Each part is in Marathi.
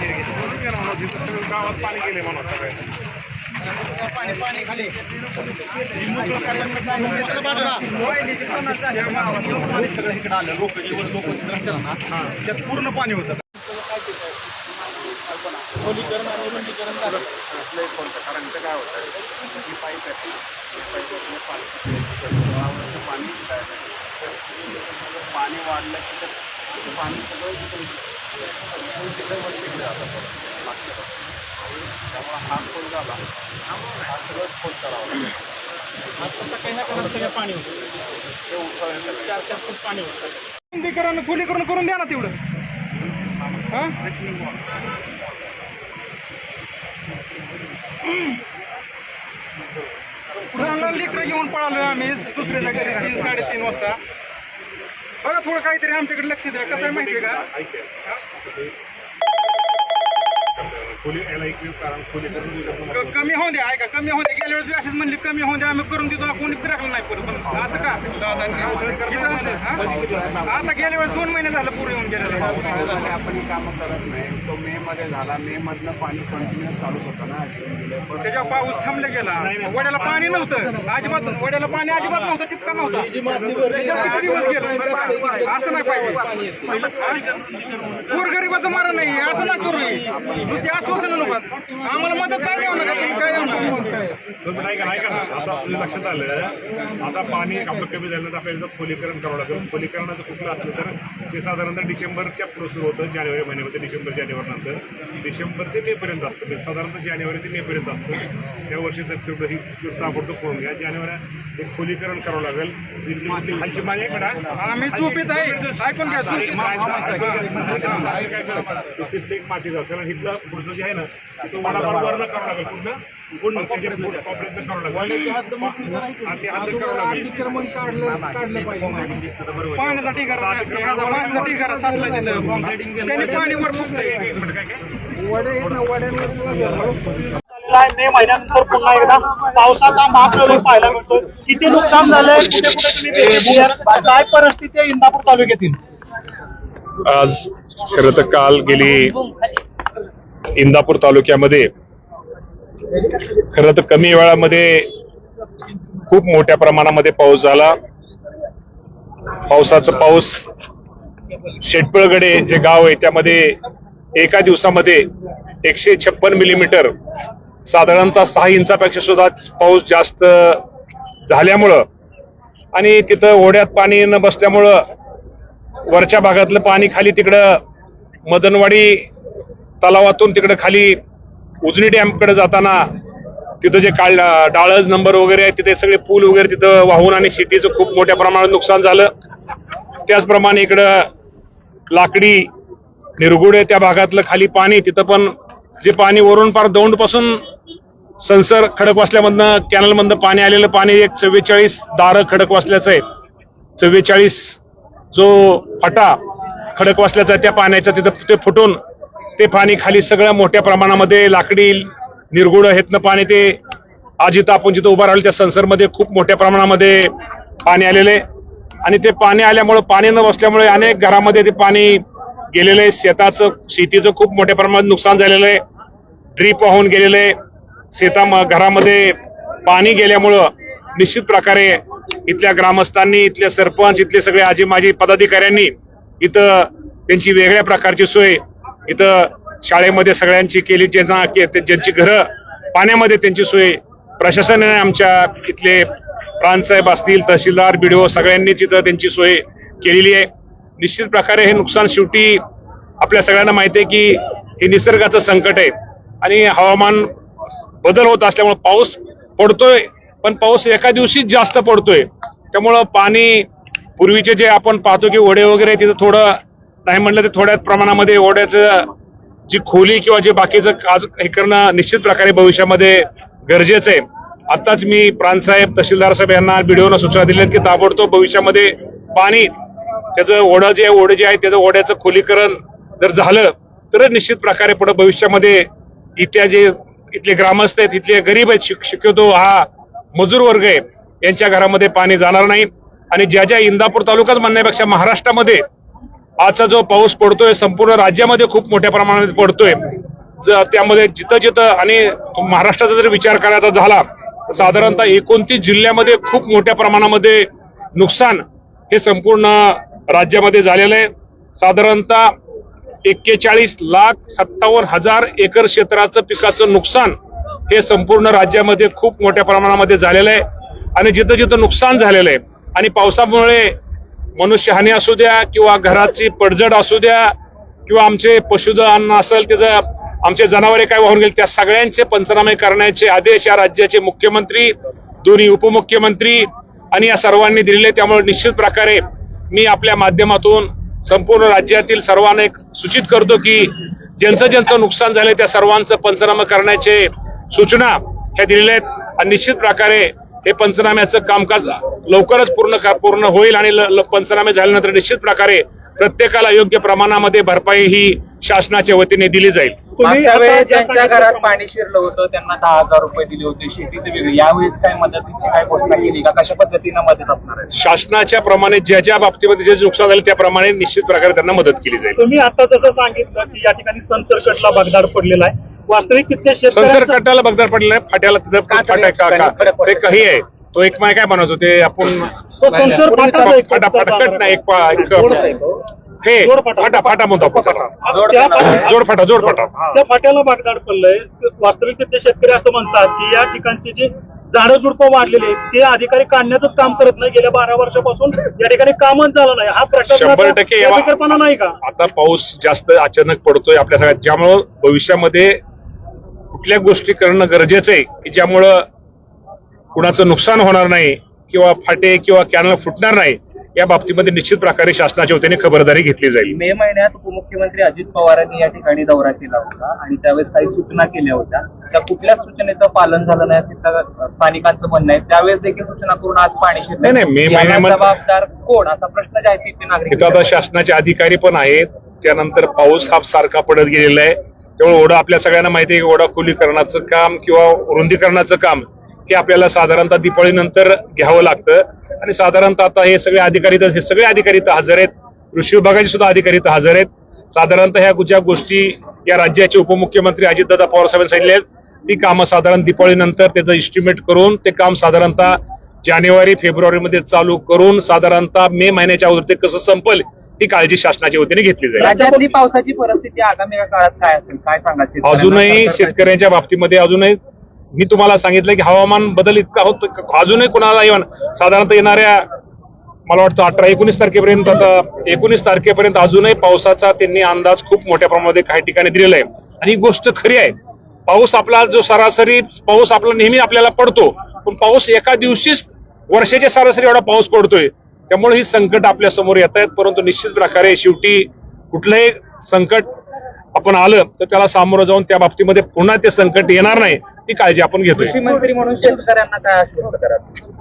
गावात पाणी गेले म्हणून पाणी खाली सगळं आलं लोक जेवढं लोक ना त्यात पूर्ण पाणी होतं खोलीकरण आणि रुंदीकरण झालं कारण इथं काय होतं ही पाईप आहे ही पाणी पाणी पाणी वाढलं की पाणी सगळं त्यामुळे हा झाला हा करावा काही ना सगळं पाणी होतं ते उठवायला चार चार फूट पाणी होतं. शुद्धीकरण खोलीकरण करून द्या ना तेवढं हा लेकरं घेऊन पळालो आम्ही दुसऱ्याच्या घरी तीन साडेतीन वाजता बघा थोडं काहीतरी आमच्याकडे लक्ष द्या. कसं आहे माहिती आहे का? खोली याला एक कारण खोली करून दिलं क- कमी होऊन द्या ऐका कमी होऊन द्या गेल्या वेळेस बी अशीच म्हणली कमी होऊन द्या आम्ही करून देतो कोणी फिरकलं नाही परत पण असं का? इथं असं, हा? आता गेल्या वेळेस दोन महिने झालं पूर्ण येऊन गेलेलं. आपण कामं करत नाही. तो मे मध्ये झाला. मे मधलं पाणी कंटिन्युअस चालू होतं ना त्याच्यावर पाऊस थांबला गेला. वड्याला पाणी नव्हतं. अजिबात वड्याला पाणी अजिबात नव्हतं. टिपका नव्हता. त्याच्यावर किती दिवस गेलो? असं नाही पाहिजे. गोरगरिबाचं मारा नाही. असं ना करू हे. नुसती आश्वासन नको. आम्हाला मदत काय देऊ नका तुम्ही काय देऊ नका नाही का नाही. का आता तुझ्या लक्षात आलं. आता पाणी आपलं कमी झालं तर आपल्याला खोलीकरण करावं लागेल. खोलीकरणाचं कुठलं असलं तर ते साधारणतः डिसेंबरच्या पुढं सुरू होतं जानेवारी महिन्यामध्ये डिसेंबर जानेवारी नंतर. डिसेंबर ते मेपर्यंत असतं. म्हणजे साधारणतः जानेवारी ते मेपर्यंत असतं. त्या वर्षीचं तेवढं ही ताबडतोब करून घ्या जानेवारी एक खोलीकरण करावं लागेल. खालची झोपेत तिथलं एक मातीचं असेल आणि इथलं पुढचं जे आहे ना तो मला करावं लागेल पूर्ण. पूर्ण त्याच्या पुढं प्रयत्न करावं लागेल हा, ते साठला तिथं त्याने पाणी वर फुटलंय. मे महिन्यानंतर पुन्हा एकदा पावसाचा महाप्रलय पाहायला मिळतोय किती नुकसान झालंय कुठे कुठे तुम्ही काय परिस्थिती आहे इंदापूर तालुक्यातील आज खरं तर काल गेली इंदापूर तालुक्यामध्ये खरं तर कमी वेळामध्ये खूप मोठ्या प्रमाणामध्ये पाऊस झाला. पावसाचा पाऊस शेटपळगडे जे गाव आहे त्यामध्ये एका दिवसामध्ये एकशे छप्पन मिलीमीटर साधारणतः सहा इंचापेक्षा सुद्धा पाऊस जास्त झाल्यामुळं आणि तिथं ओढ्यात पाणी न बसल्यामुळं वरच्या भागातलं पाणी खाली तिकडं मदनवाडी तलावातून तिकडं खाली उजनी डॅमकडे जाताना तिथं जे काळ डाळज नंबर वगैरे आहे तिथे सगळे पूल वगैरे तिथं वाहून आणि शेतीचं खूप मोठ्या प्रमाणात नुकसान झालं. त्याचप्रमाणे इकडं लाकडी निरगुडे त्या भागातलं खाली पाणी तिथं पण जे पाणी वरून पार दौंडपासून संसार संसर खडकवासल्यामधनं कॅनलमधनं पाणी आलेलं पाणी एक चव्वेचाळीस दारं खडकवासल्याचं आहे. चव्वेचाळीस जो फटा खडकवासल्याचा आहे, त्या पाण्याचा तिथं ते फुटून ते पाणी खाली सगळं मोठ्या प्रमाणामध्ये लाकडी निर्गुण हेतनं पाणी ते आज जिथं आपण जिथं उभं राहिलो त्या संसरमध्ये खूप मोठ्या प्रमाणामध्ये पाणी आलेलं आहे. आणि ते पाणी आल्यामुळं पाणी न बसल्यामुळे अनेक घरामध्ये ते पाणी गेलेलं आहे. शेताचं शेतीचं खूप मोठ्या प्रमाणात नुकसान झालेलं आहे. ड्रीप वाहून गेलेलं आहे. शेता घरामध्ये पाणी गेल्यामुळं निश्चित प्रकारे इथल्या ग्रामस्थांनी इथले सरपंच इथले सगळे आजी माजी पदाधिकाऱ्यांनी इथं त्यांची वेगळ्या प्रकारची सोय इथं शाळेमध्ये सगळ्यांची केली ज्यांना के- ते- ज्यांची घरं पाण्यामध्ये त्यांची सोय. प्रशासनाने आमच्या इथले प्रांतसाहेब असतील तहसीलदार बीडीओ सगळ्यांनी तिथं त्यांची सोय केलेली आहे. निश्चित प्रकारे हे नुकसान शेवटी आपल्या सगळ्यांना माहिती आहे की हे निसर्गाचं संकट आहे. आणि हवामान बदल होत असल्यामुळं पाऊस पडतोय पण पाऊस एका दिवशीच जास्त पडतोय. त्यामुळं पाणी पूर्वीचे जे आपण पाहतो की ओढे वगैरे तिथं थोडं नाही म्हणलं तर थोड्या प्रमाणामध्ये ओढ्याचं जी खोली किंवा जे बाकीचं आज हे करणं निश्चित प्रकारे भविष्यामध्ये गरजेचं आहे. आताच मी प्रांतसाहेब तहसीलदार साहेब यांना बीडीओनं सूचना दिल्या की ताबडतोब भविष्यामध्ये पाणी त्याचं ओढं जे ओढे जे आहे त्याचं ओढ्याचं खोलीकरण जर झालं तर निश्चित प्रकारे पुढे भविष्यामध्ये इथल्या जे इथले ग्रामस्थ आहेत इथले गरीब आहेत शिक- शक्यतो हा मजूर वर्ग आहे यांच्या घरामध्ये पाणी जाणार नाही. आणि ज्या ज्या इंदापूर तालुक्यात म्हणण्यापेक्षा महाराष्ट्रामध्ये आजचा जो पाऊस पडतोय संपूर्ण राज्यामध्ये खूप मोठ्या प्रमाणात पडतोय. त्यामध्ये जिथं जिथं आणि महाराष्ट्राचा जर विचार करायचा झाला तर साधारणतः एकोणतीस जिल्ह्यामध्ये खूप मोठ्या प्रमाणामध्ये नुकसान हे संपूर्ण राज्यामध्ये झालेलं आहे. साधारणतः एक्केचाळीस लाख सत्तावन्न हजार एकर क्षेत्राचं पिकाचं नुकसान हे संपूर्ण राज्यामध्ये खूप मोठ्या प्रमाणामध्ये झालेलं आहे. आणि जिथं जिथं नुकसान झालेलं आहे आणि पावसामुळे मनुष्यहानी असू द्या किंवा घराची पडझड असू द्या किंवा आमचे पशुधन असेल त्याचं आमचे जनावरे काय वाहून गेले त्या सगळ्यांचे पंचनामे करण्याचे आदेश या राज्याचे मुख्यमंत्री दोन्ही उपमुख्यमंत्री आणि या सर्वांनी दिलेले त्यामुळे निश्चित प्रकारे मी आपल्या माध्यमातून संपूर्ण राज्यातील सर्वांना एक सूचित करतो की ज्यांचं ज्यांचं नुकसान झालं त्या सर्वांचं पंचनामा करण्याचे सूचना ह्या दिलेल्या आहेत. आणि निश्चित प्रकारे हे पंचनाम्याचं कामकाज लवकरच पूर्ण पूर्ण होईल आणि पंचनामे झाल्यानंतर निश्चित प्रकारे प्रत्येकाला योग्य प्रमाणामध्ये भरपाई ही शासनाच्या वतीने दिली जाईल. मागच्या वेळेस ज्या ज्यांच्या घरात पाणी शिरलं होतं त्यांना दहा हजार रुपये दिले होते. शेतीचे वेगळे. यावेळेस काय मदतीची काय घोषणा केली का? कशा पद्धतीनं मदत असणार आहे? शासनाच्या प्रमाणे ज्या ज्या बाबतीमध्ये जे नुकसान झाले त्याप्रमाणे निश्चित प्रकारे त्यांना मदत केली जाईल. तुम्ही आता जसं सांगितलं की या ठिकाणी संसर्कटला बगदाड पडलेला आहे. वास्तविक किती शेतकऱ्यांचं संसर्गटाला बगदार पडलेला आहे. फाट्याला तिथं फाटा का- का- ते काही आहे. तो एक माय काय बनवतो ते आपण तो एक फाटा फाटकट नाही एक पा- एक- हे जोड फाटा. फाटा म्हणतो आपण त्याला. त्या फाट्या- जोड फाटा जोड फाटा. त्या फाट्याला बागदाड पडलंय. वास्तविक तिथले शेतकरी असं म्हणतात की या ठिकाणची जी झाडं झुडपं वाढलेली आहेत ते अधिकारी काढण्याचंच काम करत नाही. गेल्या बारा वर्षापासून या ठिकाणी कामच झालं नाही. हा शंभर टक्के बेफिकीरपणा नाही का? आता पाऊस जास्त अचानक पडतोय आपल्या सगळ्यात. ज्यामुळं भविष्यामध्ये कुठल्या गोष्टी करणं गरजेचं आहे की ज्यामुळं कुणाचं नुकसान होणार नाही किंवा फाटे किंवा कॅनल फुटणार नाही या बाबतीमध्ये निश्चित प्रकारे शासनाच्या वतीने खबरदारी घेतली जाईल. मे महिन्यात उपमुख्यमंत्री अजित पवारांनी या ठिकाणी दौरा केला होता आणि त्यावेळेस काही सूचना केल्या होत्या. त्या कुठल्याच सूचनेचं पालन झालं नाही त्या स्थानिकांचं म्हणणं आहे. त्यावेळेस देखील सूचना करून आज पाणी शिरलं. नाही, मे महिन्यामध्ये- जबाबदार कोण? असा प्रश्न जे आहे तिथे नागरिक तिथं आता शासनाचे अधिकारी पण आहेत. त्यानंतर पाऊस हा सारखा पडत गेलेला आहे. त्यामुळे ओढा आपल्या सगळ्यांना माहिती आहे की ओढा खोलीकरणाचं काम किंवा रुंदीकरणाचं काम हे आपल्याला साधारणतः दिपाळीनंतर घ्यावं लागतं. आणि साधारणतः आता हे सगळे अधिकारी तर हे सगळे अधिकारी इथं हजर आहेत. कृषी विभागाचे सुद्धा अधिकारी इथं हजर आहेत. साधारणतः ह्या ज्या गोष्टी या राज्याचे उपमुख्यमंत्री अजितदादा पवार साहेबांनी सांगितले आहेत ती कामं साधारण दिपाळीनंतर त्याचं इस्टिमेट करून ते काम साधारणतः जानेवारी फेब्रुवारीमध्ये चालू करून साधारणतः मे महिन्याच्या अगोदर ते कसं संपल ही काळजी शासनाच्या वतीने घेतली जाईल. राज्यातली पावसाची परिस्थिती आगामी काळात काय असेल? काय शेतकऱ्यांना? अजूनही शेतकऱ्यांच्या बाबतीमध्ये अजूनही मी तुम्हाला सांगितलं की हवामान बदल इतका होत अजूनही कुणाला येऊन साधारणतः येणाऱ्या मला वाटतं अठरा एकोणीस तारखेपर्यंत आता एकोणीस तारखेपर्यंत अजूनही पावसाचा त्यांनी अंदाज खूप मोठ्या प्रमाणामध्ये काही ठिकाणी दिलेला आहे. आणि ही गोष्ट खरी आहे. पाऊस आपला जो सरासरी पाऊस आपला नेहमी आपल्याला पडतो पण पाऊस एका दिवशीच वर्षाच्या सरासरी एवढा पाऊस पडतोय. त्यामुळे ही संकट आपल्यासमोर येत आहेत परंतु निश्चित प्रकारे शेवटी कुठलंही संकट आपण आलं तर त्याला सामोरं जाऊन त्या बाबतीमध्ये पुन्हा ते संकट येणार नाही. ती काळजी आपण घेतोय. कृषी मंत्री म्हणून शेतकऱ्यांना काय आश्वस्त कराल?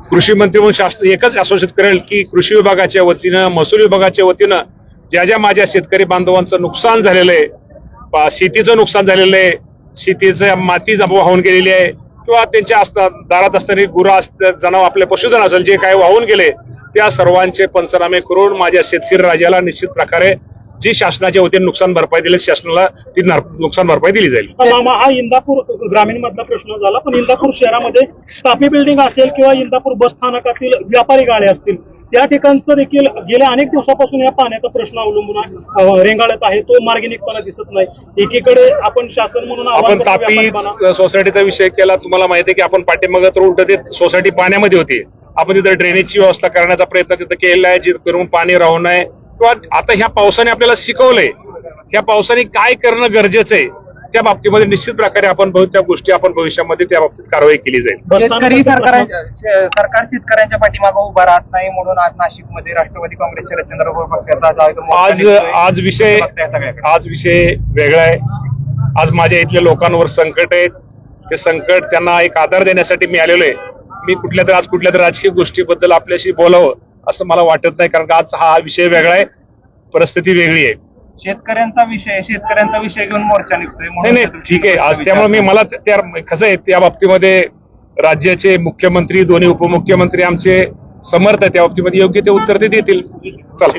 कृषी मंत्री म्हणून शास्त्र एकच आश्वासित करेल की कृषी विभागाच्या वतीनं महसूल विभागाच्या वतीनं ज्या ज्या माझ्या शेतकरी बांधवांचं नुकसान झालेलं आहे शेतीचं नुकसान झालेलं आहे शेतीचं माती वाहून गेलेली आहे किंवा त्यांच्या असता दारात असणारी गुरं असतात जनावर आपले पशुधन असेल जे काही वाहून गेले त्या सर्वांचे पंचनामे करून माझ्या शेतकरी राजाला निश्चित प्रकारे जी शासनाच्या वतीने नुकसान भरपाई दिली शासनाला ती नुकसान भरपाई दिली जाईल. मामा हा इंदापूर ग्रामीण मधला प्रश्न झाला पण इंदापूर शहरामध्ये तापी बिल्डिंग असेल किंवा इंदापूर बस स्थानकातील व्यापारी गाड्या असतील त्या ठिकाणचं देखील गेल्या अनेक दिवसापासून या पाण्याचा प्रश्न अवलंबून रेंगाळत आहे तो मार्गी निघताना दिसत नाही. एकीकडे आपण शासन म्हणून आपण. तापी सोसायटीचा विषय केला तुम्हाला माहिती आहे की आपण पाठीमागं तर उलट ते सोसायटी पाण्यामध्ये होती. आपण तिथं ड्रेनेजची व्यवस्था करण्याचा प्रयत्न तिथं केलेला आहे जिथं पाणी राहू नये. किंवा आता ह्या पावसाने आपल्याला शिकवलंय ह्या पावसाने काय करणं गरजेचं आहे त्या बाबतीमध्ये निश्चित प्रकारे आपण त्या गोष्टी आपण भविष्यामध्ये त्या बाबतीत कारवाई केली जाईल. शेतकरी सरकार शेतकऱ्यांच्या पाठीमागे उभा राहत नाही म्हणून आज नाशिकमध्ये राष्ट्रवादी काँग्रेसचे रचंद्र पक्षाचा आज आज विषय. आज विषय वेगळा आहे. आज माझ्या इथल्या लोकांवर संकट आहे. ते संकट त्यांना एक आधार देण्यासाठी मी आलेलो आहे. मी कुठल्या तर आज कुठल्या तर राजकीय गोष्टीबद्दल आपल्याशी बोलावं. असं मला वाटत नाही कारण का आज हा विषय वेगळा आहे परिस्थिती वेगळी आहे. शेतकऱ्यांचा विषय शेतकऱ्यांचा विषय घेऊन मोर्चा निघतोय. नाही नाही ठीक आहे. आज त्यामुळे मी मला त्या कसं आहे त्या बाबतीमध्ये राज्याचे मुख्यमंत्री दोन्ही उपमुख्यमंत्री आमचे समर्थ आहे त्या बाबतीमध्ये योग्य ते उत्तर ते देतील. चला